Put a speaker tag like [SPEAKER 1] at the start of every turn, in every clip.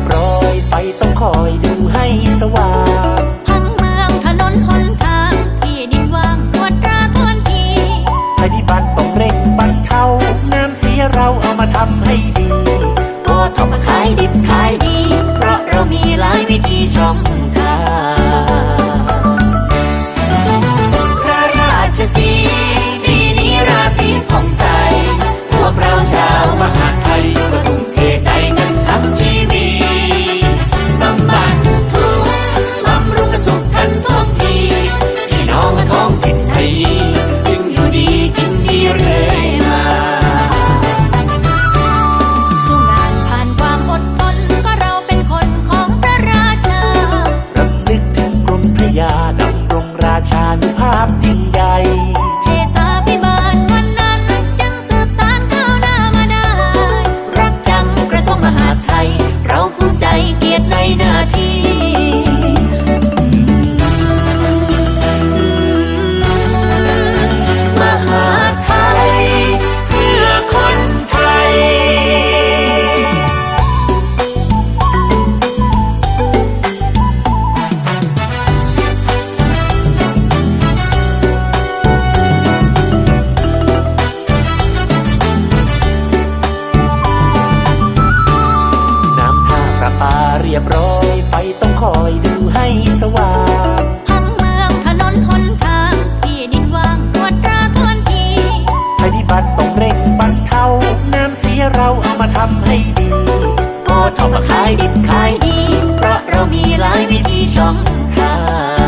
[SPEAKER 1] บร้อยไฟต้องคอยดูให้สว่าง
[SPEAKER 2] ทั้งเมืองถนนหนทางที่ดินว่างตวจตราทวนที
[SPEAKER 1] ภัยพิบัติต้องเร่งบัดเทาน้ำเสียเราเอามาทำ รียบร้อยไฟต้องคอยดูให้สว่าง
[SPEAKER 2] ทั้งเมืองถนนหนทางที่ดินว่างตวจตราทวนที
[SPEAKER 1] ภัยพิบัติต้องเร่งบรรเทาน้ำเสียเราเอามาทำให้ดี
[SPEAKER 2] ก็ทำมาขายดิบขายดี เพราะเรามีหลายวิธีช่องทาง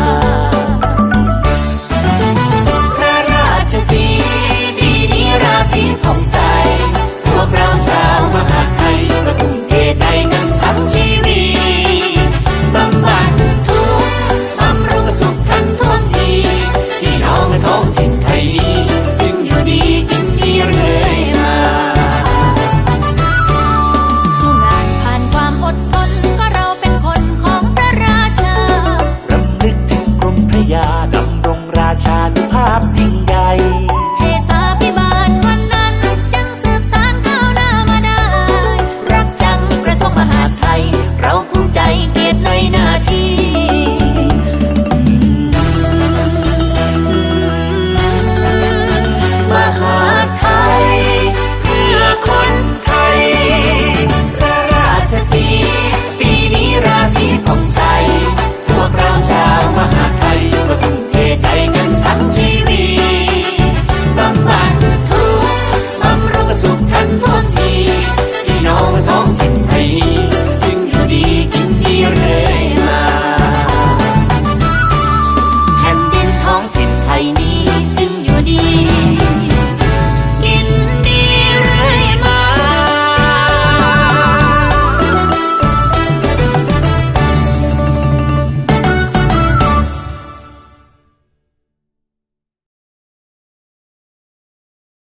[SPEAKER 1] ยาดำรงราชานุภาพยิ่งใหญ่
[SPEAKER 2] Con